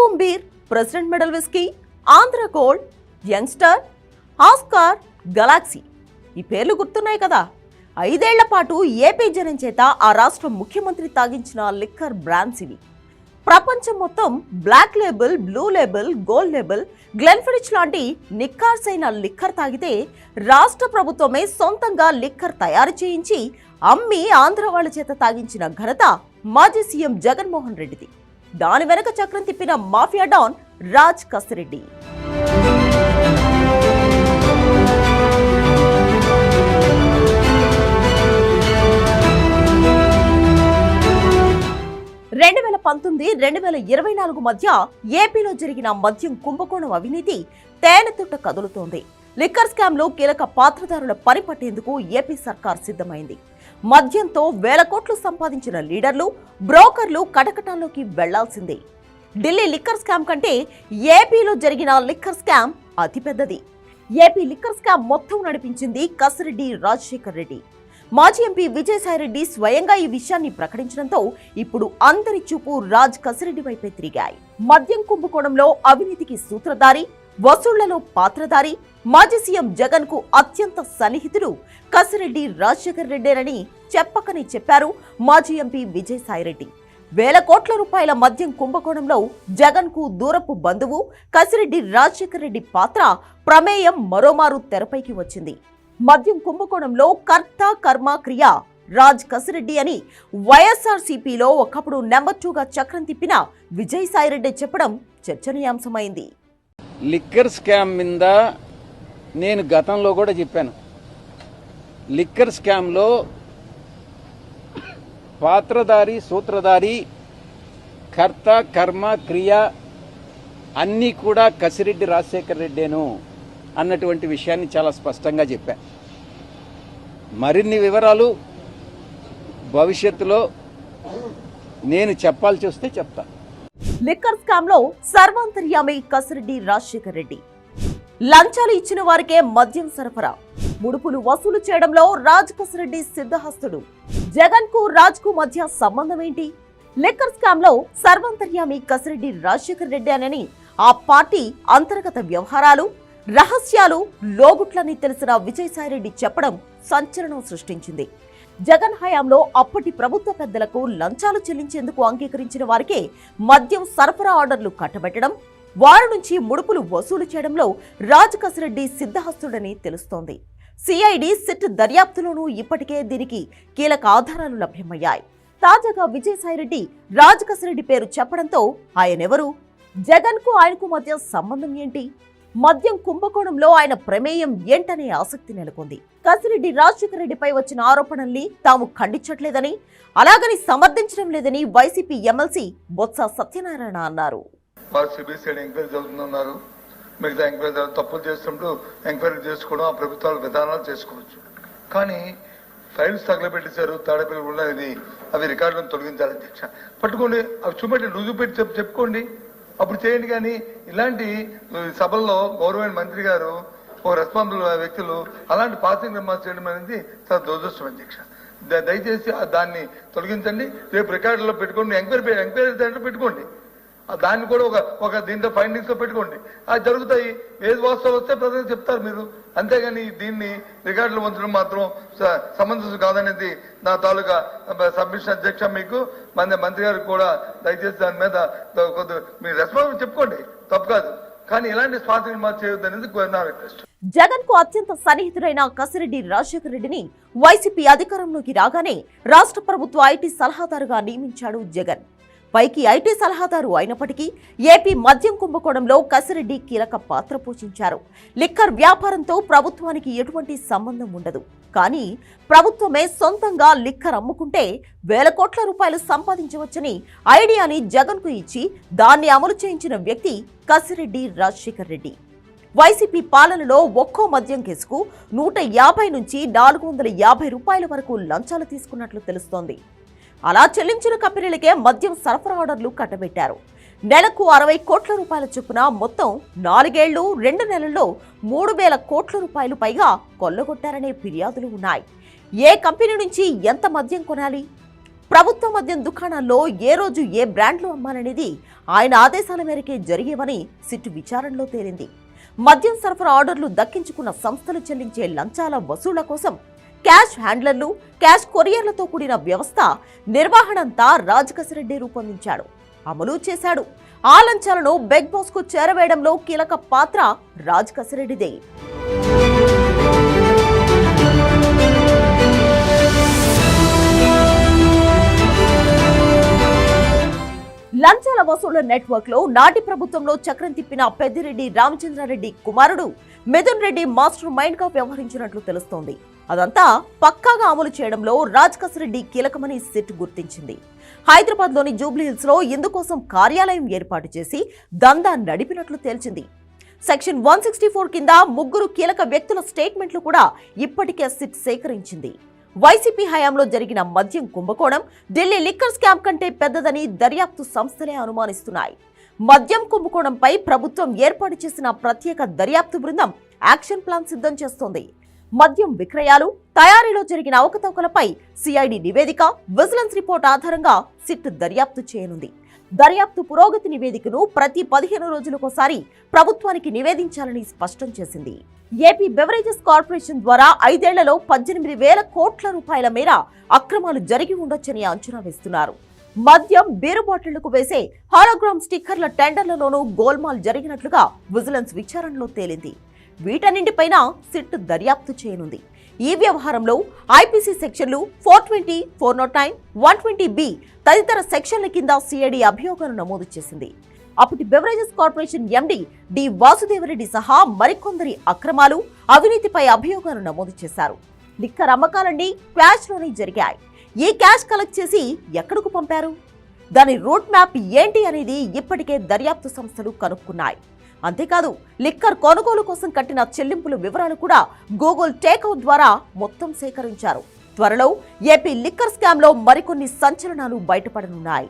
Boom beer president medal whisky Andhra gold youngster Oscar galaxy. ఈ పేర్లు గుర్తున్నాయి కదా. ఐదేళ్ళ పాటు ఏపీ జనం చేత ఆ రాష్ట్ర ముఖ్యమంత్రి తాగించిన లిక్కర్ బ్రాండ్స్ ఇవి. ప్రపంచం మొత్తం black label blue label gold label Glenfiddich లాంటి నిక్కార్సైన లిక్కర్ తాగితే రాష్ట్ర ప్రభుత్వమే సొంతంగా లిక్కర్ తయారు చేయించి అమ్మి ఆంధ్ర వాళ్ళ చేత తాగించిన ఘనత మాజీ సీఎం జగన్మోహన్ రెడ్డిది. దాని వెనక చక్రం తిప్పిన మాఫియా డాన్ రాజ్ కసిరెడ్డి. రెండు వేల పంతొమ్మిది రెండు వేల ఇరవై నాలుగు మధ్య ఏపీలో జరిగిన మద్యం కుంభకోణం అవినీతి తేనెతుట్ట కదులుతోంది. లిక్కర్ స్కామ్లో కీలక పాత్రధారుల పని పట్టేందుకు ఏపీ సర్కార్ సిద్ధమైంది. మద్యంతో వేల కోట్లు సంపాదించిన లీడర్లు బ్రోకర్లు కటకటాల్లోకి వెళ్ళాల్సిందే. ఢిల్లీ లిక్కర్ స్కామ్ కంటే ఏపీలో జరిగిన లిక్కర్ స్కామ్ అతిపెద్దది. ఏపీ లిక్కర్ స్కామ్ మొత్తం నడిపించింది కసిరెడ్డి రాజశేఖర్ రెడ్డి. మాజీ ఎంపీ విజయసాయిరెడ్డి స్వయంగా ఈ విషయాన్ని ప్రకటించడంతో ఇప్పుడు అందరి చూపు రాజ్ కసిరెడ్డి వైపే తిరిగాయి. మద్యం కుంభకోణంలో అవినీతికి సూత్రధారి వసూళ్ళలో పాత్రధారి మాజీ సీఎం జగన్కు అత్యంత సన్నిహితుడు కసిరెడ్డి రాజశేఖర్ రెడ్డేనని చెప్పకని చెప్పారు మాజీ ఎంపీ విజయసాయిరెడ్డి. వేల కోట్ల రూపాయల మద్యం కుంభకోణంలో జగన్కు దూరపు బంధువు కసిరెడ్డి రాజశేఖర్ రెడ్డి పాత్ర ప్రమేయం మరోమారు తెరపైకి వచ్చింది. మద్యం కుంభకోణంలో కర్త కర్మ క్రియ రాజ్ కసిరెడ్డి అని వైఎస్ఆర్సీపీలో ఒకప్పుడు నెంబర్ టూగా చక్రం తిప్పిన విజయసాయిరెడ్డి చెప్పడం చర్చనీయాంశమైంది. లిక్కర్ స్కామ్ మీద నేను గతంలో కూడా చెప్పాను. లిక్కర్ స్కామ్లో పాత్రధారి సూత్రధారి కర్త కర్మ క్రియ అన్నీ కూడా కసిరెడ్డి రాజశేఖర్ రెడ్డేను అన్నటువంటి విషయాన్ని చాలా స్పష్టంగా చెప్పా. మరిన్ని వివరాలు భవిష్యత్తులో నేను చెప్పాల్సి వస్తే చెప్తాను లిక్కర్ స్కామ్లో సర్వాంతర్యామి కసిరెడ్డి రాజశేఖర్ రెడ్డి. లంచాలు ఇచ్చిన వారికే మద్యం సరఫరా. ముడుపులు వసూలు చేయడంలో రాజ్ కసిరెడ్డి సిద్ధహస్తుడు. జగన్కు రాజ్కు మధ్య సంబంధం ఏంటి? లిక్కర్ స్కామ్లో సర్వాంతర్యామి కసిరెడ్డి రాజశేఖర్ రెడ్డి అనని ఆ పార్టీ అంతర్గత వ్యవహారాలు రహస్యాలు లోగుట్లని తెలిసిన విజయసాయిరెడ్డి చెప్పడం సంచలనం సృష్టించింది. జగన్ హయాంలో అప్పటి ప్రభుత్వ పెద్దలకు లంచాలు చెల్లించేందుకు అంగీకరించిన వారికే మద్యం సరఫరా ఆర్డర్లు కట్టబెట్టడం వారి నుంచి ముడుపులు వసూలు చేయడంలో రాజకసిరెడ్డి సిద్ధహస్తుడని తెలుస్తోంది. సిఐడి సిట్ దర్యాప్తులోనూ ఇప్పటికే దీనికి కీలక ఆధారాలు లభ్యమయ్యాయి. తాజాగా విజయసాయిరెడ్డి రాజకసిరెడ్డి పేరు చెప్పడంతో ఆయనెవరు? జగన్కు ఆయనకు మధ్య సంబంధం ఏంటి? మద్యం కుంభకోణంలో ఆయన ప్రమేయం ఏంటనే ఆసక్తి నెలకొంది. కసిరెడ్డి రాజశేఖర రెడ్డిపై వచ్చిన ఆరోపణల్ని తాము ఖండించట్లేదని అలాగని సమర్థించడం లేదని వైసీపీ ఎమ్మెల్సీ బొత్స సత్యనారాయణ అన్నారు. మిగతా ఎంక్వైరీ జరుగు- తప్పులు చేస్తుంటూ ఎంక్వైరీ చేసుకోవడం ఆ ప్రభుత్వాలు విధానాలు చేసుకోవచ్చు. కానీ ఫైల్స్ తగలబెట్టేశారు తాడపల్లి కూడా ఇది అవి రికార్డులను తొలగించాలి అధ్యక్ష. పట్టుకోండి అవి చూపెట్టి రుజువు పెట్టి చెప్పుకోండి. అప్పుడు చేయండి కానీ ఇలాంటి సభల్లో గౌరవమైన మంత్రి గారు ఓ రెస్పాన్సిబుల్ వ్యక్తులు అలాంటి పాసింగ్ రిమార్క్స్ చేయడం అనేది చాలా దురదృష్టం అధ్యక్ష. దయచేసి దాన్ని తొలగించండి. రేపు రికార్డులో పెట్టుకోండి. ఎంక్వైరీ ఎంక్వైరీ దాంట్లో పెట్టుకోండి. దాన్ని కూడా ఒక ఒక దీంట్లో ఫైండింగ్స్లో పెట్టుకోండి. అది జరుగుతాయి. ఏది వాస్తవం వస్తే ప్రజలు చెప్తారు మీరు. అంతేగాని దీన్ని రికార్డులు ఉంచడం మాత్రం సమంజసం కాదనేది నా తాలూకా సబ్మిషన్ అధ్యక్ష మీకు. మన మంత్రి గారికి కూడా దయచేసి దాని మీద కొద్ది మీ రెస్పాన్స్ చెప్పుకోండి. తప్పు కాదు. కానీ ఇలాంటి స్పాన్సరింగ్ చేయొద్దు అనేది నా రిక్వెస్ట్ జగన్కు అత్యంత సన్నిహితుడైన కసిరెడ్డి రాజశేఖర రెడ్డిని వైసీపీ అధికారంలోకి రాగానే రాష్ట్ర ప్రభుత్వ ఐటీ సలహాదారుగా నియమించాడు జగన్. పైకి ఐటీ సలహాదారు అయినప్పటికీ ఏపీ మద్యం కుంభకోణంలో కసిరెడ్డి కీలక పాత్ర పోషించారు. లిక్కర్ వ్యాపారంతో ప్రభుత్వానికి ఎటువంటి సంబంధం ఉండదు. కానీ ప్రభుత్వమే సొంతంగా లిక్కర్ అమ్ముకుంటే వేల కోట్ల రూపాయలు సంపాదించవచ్చని ఐడియాని జగన్కు ఇచ్చి దాన్ని అమలు చేయించిన వ్యక్తి కసిరెడ్డి రాజశేఖర్ రెడ్డి. వైసీపీ పాలనలో ఒక్కో మద్యం కేసుకు నూట యాభై నుంచి నాలుగు వందల యాభై రూపాయల వరకు లంచాలు తీసుకున్నట్లు తెలుస్తోంది. అలా చెల్లించిన కంపెనీలకే మద్యం సరఫరా ఆర్డర్లు కట్టబెట్టారు. నెలకు అరవై కోట్ల రూపాయల చొప్పున మొత్తం నాలుగేళ్ళు రెండు నెలల్లో మూడు వేల కోట్ల రూపాయలు పైగా కొల్లగొట్టారనే ఫిర్యాదులు ఉన్నాయి. ఏ కంపెనీ నుంచి ఎంత మద్యం కొనాలి? ప్రభుత్వ మద్యం దుకాణాల్లో ఏ రోజు ఏ బ్రాండ్లు అమ్మాలనేది ఆయన ఆదేశాల మేరకే జరిగేవని సిట్టు విచారణలో తేలింది. మద్యం సరఫరా ఆర్డర్లు దక్కించుకున్న సంస్థలు చెల్లించే లంచాల వసూళ్ళ కోసం క్యాష్ హ్యాండ్లర్లు క్యాష్ కొరియర్లతో కూడిన వ్యవస్థ నిర్వహణంతా రాజకసిరెడ్డి రూపొందించాడు. అమలు చేశాడు. ఆ లంచాలను బెగ్ బాస్కు చేరవేయడంలో కీలక పాత్ర రాజకసిరెడ్డిదే. లంచాల వసూళ్ళ నెట్వర్క్లో నాటి ప్రభుత్వంలో చక్రం తిప్పిన పెద్దిరెడ్డి రామచంద్రారెడ్డి కుమారుడు మిథున్ రెడ్డి మాస్టర్ మైండ్గా వ్యవహరించినట్లు తెలుస్తోంది. అదంతా పక్కాగా అమలు చేయడంలో రాజ్ రెడ్డి కీలకమని సిట్ గుర్తించింది. హైదరాబాద్లోని జూబ్లీహిల్స్లో ఇందుకోసం కార్యాలయం ఏర్పాటు చేసి దందా నడిపినట్లు తేల్చింది. సెక్షన్ వన్ సిక్స్టీ ఫోర్ కింద ముగ్గురు కీలక వ్యక్తుల స్టేట్మెంట్లు కూడా ఇప్పటికే సిట్ సేకరించింది. వైసీపీ హయాంలో జరిగిన మద్యం కుంభకోణం ఢిల్లీ లిక్కర్ స్కామ్ కంటే పెద్దదని దర్యాప్తు సంస్థలే అనుమానిస్తున్నాయి. మద్యం కుంభకోణంపై ప్రభుత్వం ఏర్పాటు చేసిన ప్రత్యేక దర్యాప్తు బృందం యాక్షన్ ప్లాన్ సిద్ధం చేస్తోంది. మద్యం విక్రయాలు తయారీలో జరిగిన అవకతవకలపై సిఐడి నివేదిక విజిలెన్స్ రిపోర్ట్ ఆధారంగా సిట్ దర్యాప్తు చేయనుంది. దర్యాప్తు పురోగతి నివేదికను ప్రతి పదిహేను రోజులకోసారి ప్రభుత్వానికి నివేదించాలని స్పష్టం చేసింది. ఏపీ బెవరేజెస్ కార్పొరేషన్ ద్వారా ఐదేళ్ళలో పద్దెనిమిది వేల కోట్ల రూపాయల మేర అక్రమాలు జరిగి ఉండొచ్చని అంచనా వేస్తున్నారు. మద్యం బీరు బాటిళ్ళకు వేసే హాలోగ్రామ్ స్టిక్కర్ల టెండర్లలోనూ గోల్మాల్ జరిగినట్లుగా విజిలెన్స్ విచారణలో తేలింది. వీటన్నింటిపైన సిట్ దర్యాప్తు చేయనుంది. ఈ వ్యవహారంలో ఐపీసీ సెక్షన్లు four twenty four nought nine one twenty B తదితర సెక్షన్ల కింద సిఐడి అభియోగాలు నమోదు చేసింది. అప్పటి beverages corporation MD D Vasudeva Reddy సహా మరికొందరి అక్రమాలు అవినీతిపై అభియోగాలు నమోదు చేశారు. లిక్కర్ అమ్మకాలన్నీ క్యాష్లోనే జరిగాయి. ఈ క్యాష్ కలెక్ట్ చేసి ఎక్కడకు పంపారు? దాని రూట్ మ్యాప్ ఏంటి అనేది ఇప్పటికే దర్యాప్తు సంస్థలు కనుక్కున్నాయి. అంతేకాదు లిక్కర్ కొనుగోలు కోసం కట్టిన చెల్లింపుల వివరాలు కూడా గూగుల్ టేక్అవుట్ ద్వారా మొత్తం సేకరించారు. త్వరలో ఏపీ లిక్కర్ స్కామ్లో మరికొన్ని సంచలనాలు బయటపడనున్నాయి.